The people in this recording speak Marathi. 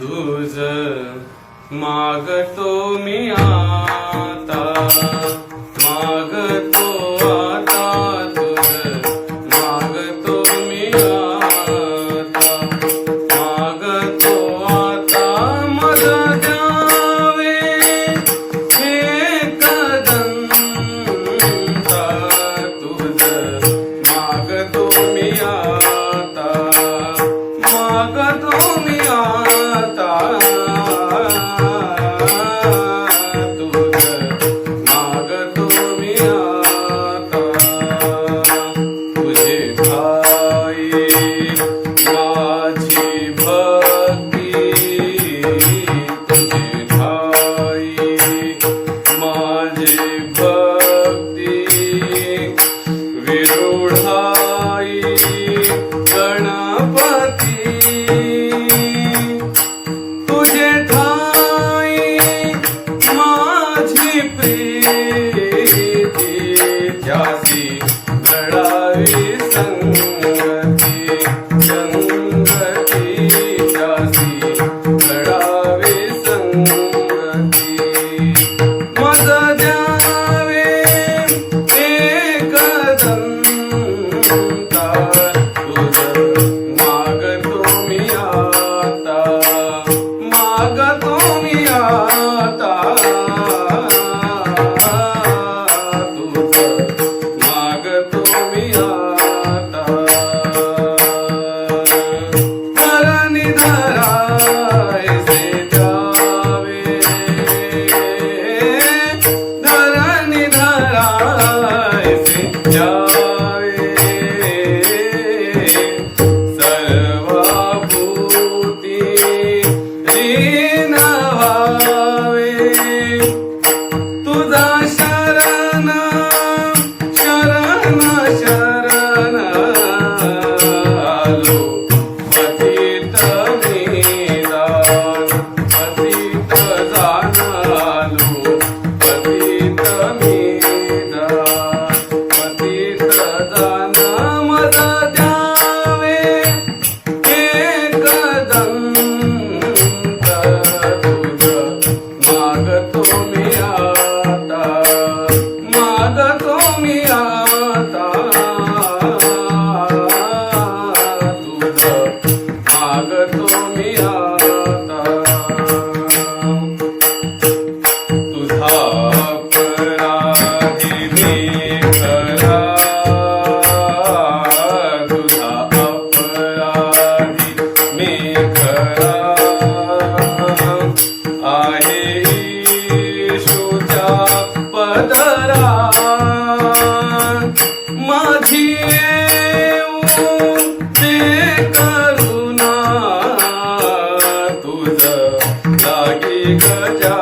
तुझ मागतो मी आता. ah, ah. 你啊。माझी ते करुणा तुझ लागी गजा